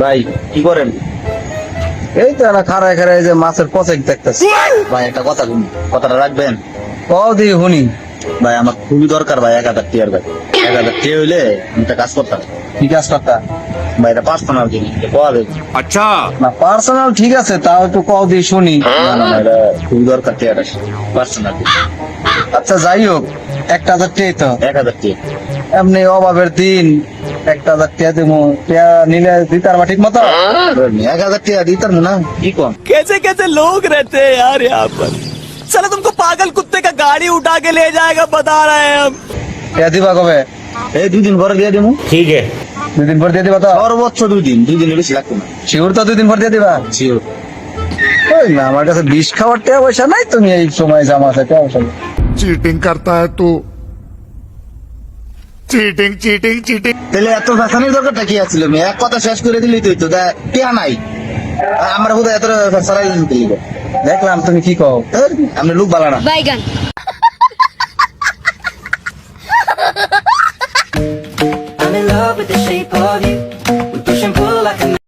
ভাই কি করেন? এই তো এরা খাড়ায় খাড়ায় যে মাছের পচেক দেখতেছি। ভাই একটা কথা শুনি কথাটা রাখবেন? কদি শুনি। ভাই আমার খুবই দরকার ভাই এক হাজার টিয়ার ভাই। এক হাজার টিয়া হইলে একটা কাজ করতাম। কি কাজ করতাম ভাই এটা পার্সোনাল জিনিস পাওয়া যাবে আচ্ছা। না পার্সোনাল ঠিক আছে তাও একটু কও দিয়ে শুনি। খুবই দরকার পার্সোনাল আচ্ছা যাই হোক একটা হাজার টিয়া তো। এক হাজার টিয়া। এমনি অভাবের দিন একটা হাজার টিয়া দেবো টিয়া নিলে দিতার বা ঠিক মতো এক হাজার টিয়া দিতাম না কি কম कैसे कैसे लोग रहते हैं यार यहाँ पर साला तुमको पागल कुत्ते का गाड़ी उठा के ले जाएगा बता रहे हैं हम টিয়া দিবা কবে এই দুই দিন পরে দিয়ে দেবো ठीक है দুই দিন পর দিয়ে দিবা তো সর্বোচ্চ দুই দিন দুই দিনের বেশি লাগতো না শিওর তো দুই দিন পর দিয়ে দিবা শিওর ওই না আমার কাছে বিষ খাওয়ার টিয়া পয়সা নাই তুমি এই সময় জামা আছে টিয়া পয়সা নেই। चीटिंग करता है तू চিটিং চিটিং চিটিং তাহলে এত ফ্যাশনের দরকারটা কি আছিল মেয়ে? এক কথা শেষ করে দিলি তুই তো দা টিয়া নাই। আমরা বোধহয় এত সারাই দিলি দেখলাম তুমি কি কও? আমি লুক বালা না। বাইগান। I'm in love with the shape of you. We push and pull like a